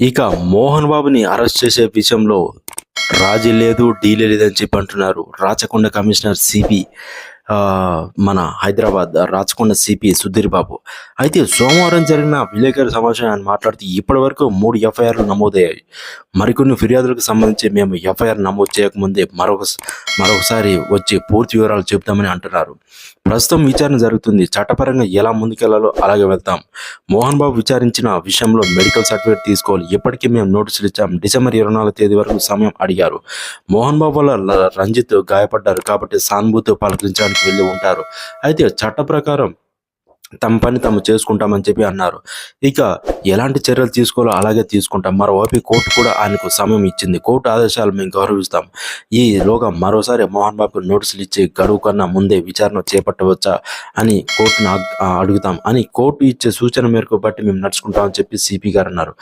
ఇక మోహన్ బాబుని అరెస్ట్ చేసే విషయంలో రాజీ లేదు డీలే లేదని చెప్పి అంటున్నారు రాచకొండ కమిషనర్ సిపి. మన హైదరాబాద్ రాచకొండ సిపి సుధీర్ బాబు. అయితే సోమవారం జరిగిన విలేకరుల సమావేశం ఆయన మాట్లాడుతూ ఇప్పటి వరకు మూడు ఎఫ్ఐఆర్లు నమోదయ్యాయి. మరికొన్ని ఫిర్యాదులకు సంబంధించి మేము ఎఫ్ఐఆర్ నమోదు చేయకముందే మరొక మరొకసారి వచ్చి పూర్తి వివరాలు చెబుతామని అంటున్నారు. ప్రస్తుతం విచారణ జరుగుతుంది. చట్టపరంగా ఎలా ముందుకెళ్ళాలో అలాగే వెళ్తాం. మోహన్ బాబు విచారించిన విషయంలో మెడికల్ సర్టిఫికేట్ తీసుకోవాలి. ఇప్పటికీ మేము నోటీసులు ఇచ్చాం. డిసెంబర్ ఇరవై నాలుగు తేదీ వరకు సమయం అడిగారు. మోహన్ బాబు వల్ల రంజిత్ గాయపడ్డారు కాబట్టి సానుభూతి పలకరించడానికి వెళ్ళి ఉంటారు. అయితే చట్ట ప్రకారం తమ పని తాము చేసుకుంటామని చెప్పి అన్నారు. ఇక ఎలాంటి చర్యలు తీసుకోవాలో అలాగే తీసుకుంటాం. మరోవైపు కోర్టు కూడా ఆయనకు సమయం ఇచ్చింది. కోర్టు ఆదేశాలు మేము గౌరవిస్తాం. ఈ లోగా మరోసారి మోహన్ బాబుకు నోటీసులు ఇచ్చి గడువు కన్నా ముందే విచారణ చేపట్టవచ్చా అని కోర్టును అడుగుతాం. అని కోర్టు ఇచ్చే సూచన మేరకు బట్టి మేము నడుచుకుంటామని చెప్పి సిపి గారు అన్నారు.